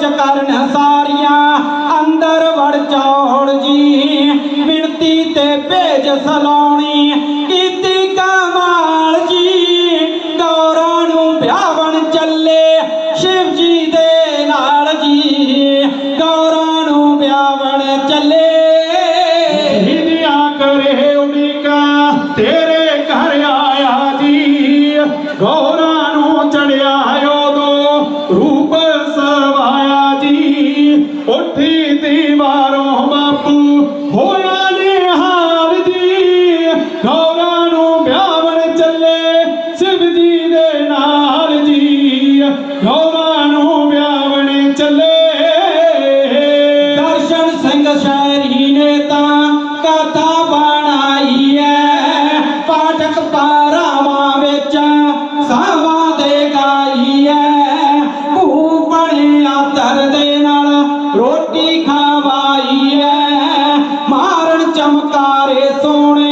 ਵਿੱਚ ਕਰਨ ਸਾਰੀਆਂ ਅੰਦਰ ਵੜ ਚੌੜ ਜੀ। ਮਿਣਤੀ ਤੇ ਭੇਜ ਸਲਾਉਣੀ, ਕੀਤੀ ਕਮਾਲ ਜੀ। ਗੌਰਾਂ ਨੂੰ ਵਿਆਹਣ ਚੱਲੇ ਸ਼ਿਵ ਜੀ ਦੇ ਨਾਲ ਜੀ। ਗੌਰਾਂ ਨੂੰ ਵਿਆਹਣ ਚੱਲੇ। ਹਿੰਦੀਆਂ ਕਰੇ ਉਡੀਕਾ, ਤੇਰੇ ਘਰ ਆਇਆ ਜੀ। ਗੋਰਾਂ ਉੱਠੀ ਦੀਵਾਰੋਂ ਬਾਪੂ, ਹੋਇਆ ਨਿਹਾਲ ਜੀ। ਗੋਰਾਂ ਨੂੰ ਵਿਆਹਣ ਚੱਲੇ ਸ਼ਿਵ ਜੀ ਦੇ ਨਾਲ ਜੀ। ਗੋਰਾਂ ਨੂੰ ਵਿਆਹਣ ਚੱਲੇ। ਦਰਸ਼ਨ ਸਿੰਘ ਸ਼ਹਿਰੀ तूड़ी